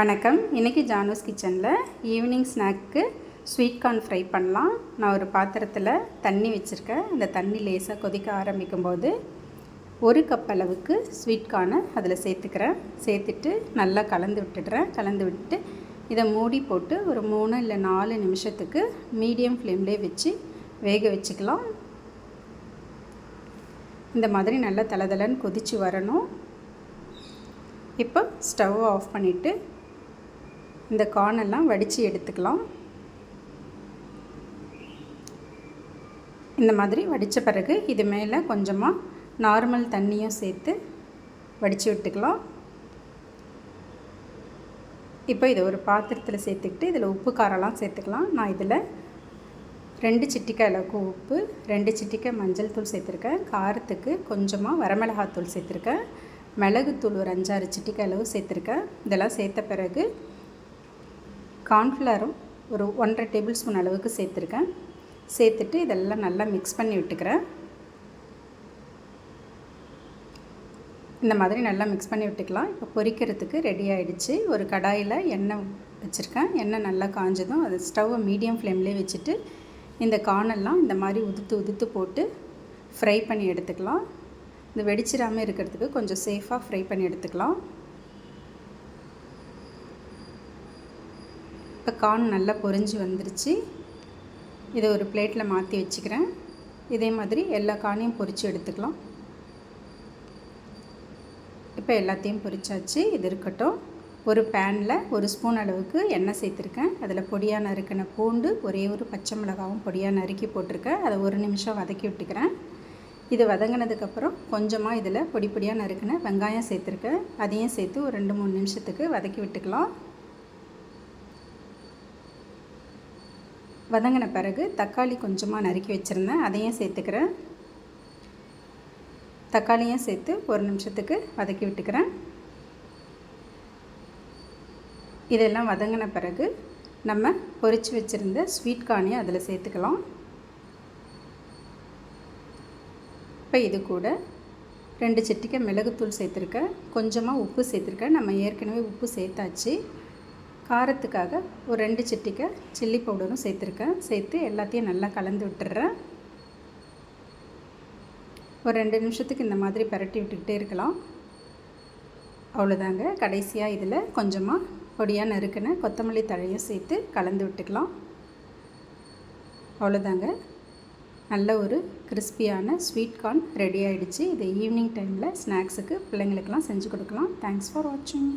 வணக்கம். இன்றைக்கி ஜானோஸ் கிச்சனில் evening snack sweet corn fry பண்ணலாம். நான் ஒரு பாத்திரத்தில் தண்ணி வச்சுருக்கேன். அந்த தண்ணி லேசாக கொதிக்க ஆரம்பிக்கும் போது ஒரு கப் அளவுக்கு ஸ்வீட் கார்னை அதில் சேர்த்துக்கிறேன். சேர்த்துட்டு நல்லா கலந்து விட்டுடுறேன். கலந்து விட்டு இதை மூடி போட்டு ஒரு மூணு இல்லை நாலு நிமிஷத்துக்கு மீடியம் ஃப்ளேம்லேயே வச்சு வேக வச்சுக்கலாம். இந்த மாதிரி நல்லா தளதளன்னு கொதித்து வரணும். இப்போ ஸ்டவ் ஆஃப் பண்ணிவிட்டு இந்த கார்னெல்லாம் வடித்து எடுத்துக்கலாம். இந்த மாதிரி வடித்த பிறகு இது மேலே கொஞ்சமாக நார்மல் தண்ணியும் சேர்த்து வடித்து விட்டுக்கலாம். இப்போ இதை ஒரு பாத்திரத்தில் சேர்த்துக்கிட்டு இதில் உப்பு காரம்லாம் சேர்த்துக்கலாம். நான் இதில் ரெண்டு சிட்டிக்காய் அளவுக்கு உப்பு ரெண்டு சிட்டிக்காய் மஞ்சள் தூள் சேர்த்துருக்கேன். காரத்துக்கு கொஞ்சமாக வரமிளகாத்தூள் சேர்த்துருக்கேன். மிளகுத்தூள் ஒரு அஞ்சாறு சிட்டிக்காய் அளவு சேர்த்துருக்கேன். இதெல்லாம் சேர்த்த பிறகு கார்ன்ஃப்ளவரும் ஒரு ஒன்றரை டேபிள் ஸ்பூன் அளவுக்கு சேர்த்துருக்கேன். சேர்த்துட்டு இதெல்லாம் நல்லா மிக்ஸ் பண்ணி விட்டுக்கிறேன். இந்த மாதிரி நல்லா மிக்ஸ் பண்ணி விட்டுக்கலாம். இப்போ பொரிக்கிறதுக்கு ரெடி ஆகிடுச்சு ஒரு கடாயில் எண்ணெய் வச்சுருக்கேன். எண்ணெய் நல்லா காஞ்சதும் அது ஸ்டவ்வை மீடியம் ஃப்ளேம்லேயே வச்சுட்டு இந்த கார்னெல்லாம் இந்த மாதிரி உதுத்து உதுத்து போட்டு ஃப்ரை பண்ணி எடுத்துக்கலாம். இந்த வெடிச்சிடாமல் இருக்கிறதுக்கு கொஞ்சம் சேஃபாக ஃப்ரை பண்ணி எடுத்துக்கலாம். இப்போ கார்ன் நல்லா பொறிஞ்சு வந்துருச்சு. இதை ஒரு பிளேட்டில் மாற்றி வச்சுக்கிறேன். இதே மாதிரி எல்லா கார்னையும் பொறிச்சு எடுத்துக்கலாம். இப்போ எல்லாத்தையும் பொரிச்சாச்சு இது இருக்கட்டும். ஒரு பேனில் ஒரு ஸ்பூன் அளவுக்கு எண்ணெய் சேர்த்துருக்கேன். அதில் பொடியாக நறுக்கின பூண்டு ஒரே ஒரு பச்சை மிளகாவும் பொடியாக நறுக்கி போட்டிருக்கேன். அதை ஒரு நிமிஷம் வதக்கி விட்டுக்கிறேன். இது வதங்கினதுக்கப்புறம் கொஞ்சமாக இதில் பொடி பொடியாக நறுக்கின வெங்காயம் சேர்த்துருக்கேன். அதையும் சேர்த்து ஒரு ரெண்டு மூணு நிமிஷத்துக்கு வதக்கி விட்டுக்கலாம். வதங்கின பிறகு தக்காளி கொஞ்சமாக நறுக்கி வச்சுருந்தேன். அதையும் சேர்த்துக்கிறேன். தக்காளியும் சேர்த்து ஒரு நிமிஷத்துக்கு வதக்கி விட்டுக்கிறேன். இதெல்லாம் வதங்கின பிறகு நம்ம பொரித்து வச்சுருந்த ஸ்வீட் கார்னையும் அதில் சேர்த்துக்கலாம். இப்போ இது கூட ரெண்டு சிட்டிக்காய் மிளகுத்தூள் சேர்த்துருக்கேன். கொஞ்சமாக உப்பு சேர்த்துருக்கேன். நம்ம ஏற்கனவே உப்பு சேர்த்தாச்சு. காரத்துக்காக ஒரு ரெண்டு சிட்டிக்கை சில்லி பவுடரும் சேர்த்துருக்கேன். சேர்த்து எல்லாத்தையும் நல்லா கலந்து விட்டுறேன் ஒரு ரெண்டு நிமிஷத்துக்கு இந்த மாதிரி பரட்டி விட்டுக்கிட்டே இருக்கலாம். அவ்வளோதாங்க. கடைசியாக இதில் கொஞ்சமாக பொடியாக நறுக்கின கொத்தமல்லி தழையும் சேர்த்து கலந்து விட்டுக்கலாம். அவ்வளோதாங்க. நல்ல ஒரு கிறிஸ்பியான ஸ்வீட் கார்ன் ரெடி ஆகிடுச்சு இது ஈவினிங் டைமில் ஸ்நாக்ஸுக்கு பிள்ளைங்களுக்கெல்லாம் செஞ்சு கொடுக்கலாம். தேங்க்ஸ் ஃபார் வாட்சிங்